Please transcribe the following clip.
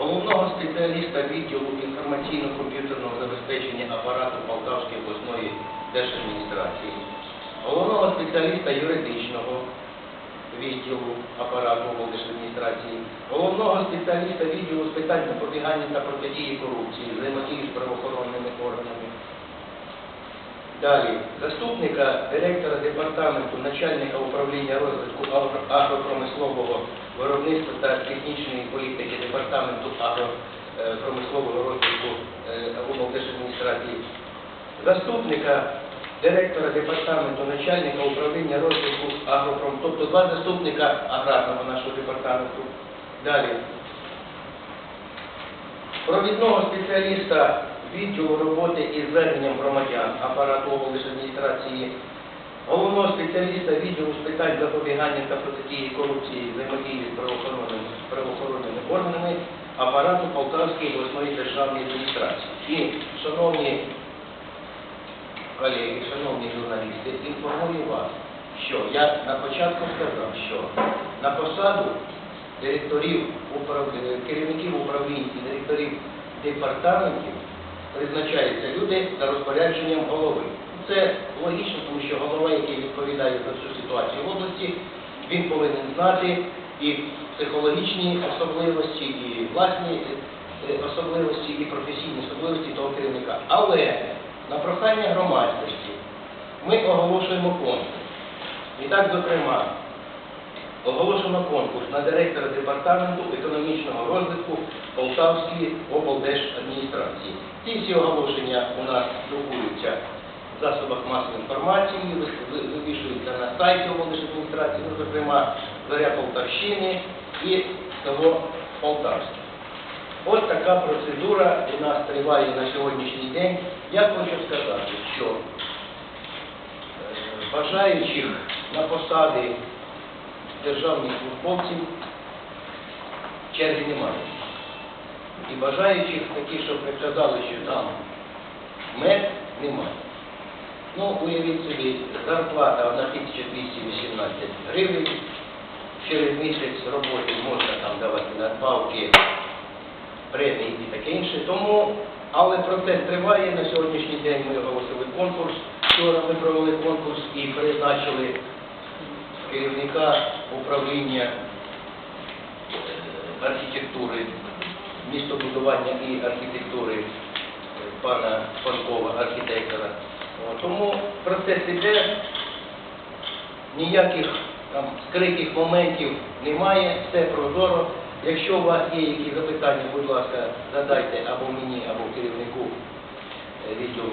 головного спеціаліста відділу інформаційно-комп'ютерного забезпечення апарату Полтавської обласної держадміністрації, головного спеціаліста юридичного відділу апарату облдержадміністрації, головного спеціаліста відділу з питань запобігання та протидії корупції, взаємодії з правоохоронними органами. Далі, заступника директора департаменту, начальника управління розвитку агропромислового виробництва та технічної політики департаменту агропромислового розвитку е, облдержадміністрації, заступника директора департаменту, начальника управління розвитку агропром, тобто два заступника аграрного нашого департаменту. Далі, провідного спеціаліста відділу роботи із зверненням громадян апарату облдержадміністрації, головного спеціаліста відділу з питань запобігання та протидії корупції, взаємодії з правоохоронними, правоохоронними органами апарату Полтавської обласної державної адміністрації. І, шановні колеги, шановні журналісти, інформую вас, що я на початку сказав, що на посаду директорів управ... е, керівників управлінь і директорів департаментів призначаються люди за розпорядженням голови. Це логічно, тому що голова, який відповідає за всю ситуацію в області, він повинен знати і психологічні особливості, і власні е, особливості, і професійні особливості того керівника. Але на прохання громадськості ми оголошуємо конкурс. І так, зокрема, оголошено конкурс на директора департаменту економічного розвитку Полтавської облдержадміністрації. Ці всі оголошення у нас друкуються в засобах масової інформації, вивішуються на сайті облдержадміністрації, ну, зокрема, Зоря Полтавщини і село Полтавське. Ось така процедура у нас триває на сьогоднішній день. Я хочу сказати, що е, бажаючих на посади державних службовців черги немає. І бажаючих такі, щоб ви казали, що там мед немає. Ну, уявіть собі, зарплата 1218 гривень, через місяць роботи можна там давати надбавки, премії і таке інше. Тому, але процес триває. На сьогоднішній день ми оголосили конкурс. Вчора ми провели конкурс і призначили керівника управління е, архітектури, містобудування і архітектури е, пана Панкова, архітектора. Тому процес іде, ніяких там скритих моментів немає, все прозоро. Якщо у вас є якісь запитання, будь ласка, задайте або мені, або керівнику е, відділу